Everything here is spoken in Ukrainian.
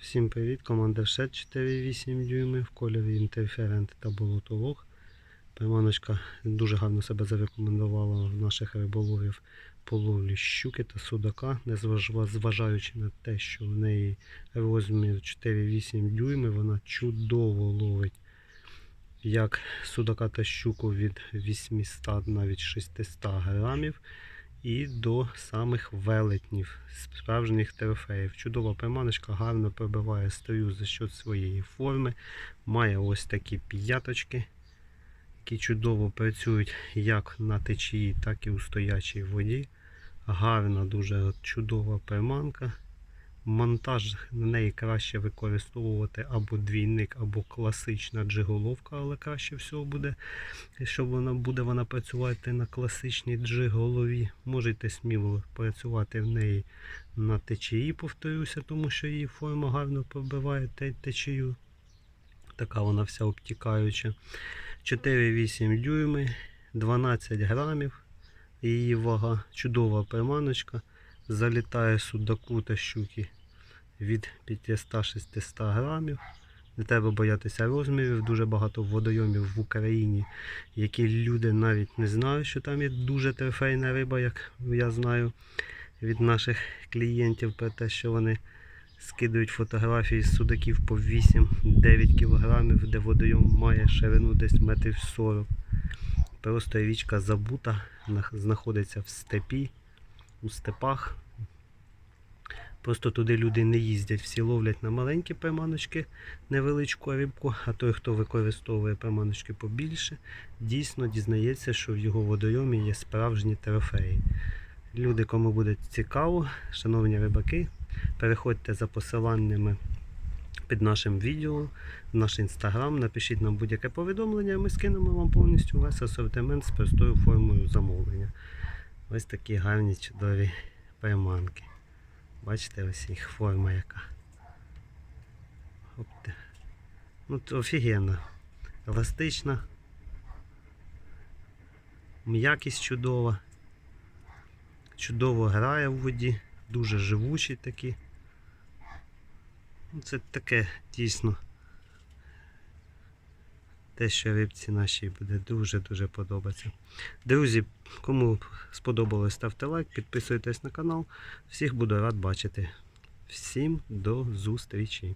Всім привіт, команда Шет 4,8 дюйми в кольорі інтерферент та болотолог. Приманочка дуже гарно себе зарекомендувала в наших риболовів по ловлі щуки та судака, незваж- зважаючи на те, що в неї розмір 4,8 дюйми, вона чудово ловить як судака та щуку від 800 навіть 600 грамів і до самих велетнів, справжніх трофеїв. Чудова приманочка гарно пробиває стрію за счет своєї форми. Має ось такі п'яточки, які чудово працюють як на течії, так і у стоячій воді. Гарна, дуже чудова приманка. Монтаж на неї краще використовувати або двійник, або класична джиголовка, але краще всього буде, якщо вона буде вона працювати на класичній джиголові. Можете сміло працювати в неї на течії, повторюся, тому що її форма гарно пробиває течію. Така вона вся обтікаюча. 4,8 дюйми, 12 грамів. Її вага, чудова приманочка. Залітає судаку та щуки від 500-600 грамів. Не треба боятися розмірів. Дуже багато водойомів в Україні, які люди навіть не знають, що там є дуже трофейна риба, як я знаю від наших клієнтів про те, що вони скидують фотографії з судаків по 8-9 кілограмів, де водойом має ширину десь метрів 40. Просто річка забута, знаходиться в степі, у степах. Просто туди люди не їздять, всі ловлять на маленькі приманочки, невеличку рибку, а той, хто використовує приманочки побільше, дійсно дізнається, що в його водойомі є справжні трофеї. Люди, кому буде цікаво, шановні рибаки, переходьте за посиланнями під нашим відео в наш інстаграм, напишіть нам будь-яке повідомлення, ми скинемо вам повністю весь асортимент з простою формою замовлення. Ось такі гарні чудові приманки. Бачите, ось їх форма яка. Опте. Ну, це офігенно, Еластична. М'якість чудова. Чудово грає в воді, дуже живучі такі. Ну, Це таке дійсно. Те, що рибці нашій буде дуже-дуже подобатися. Друзі, кому сподобалось, ставте лайк, підписуйтесь на канал. Всіх буду рад бачити. Всім до зустрічі!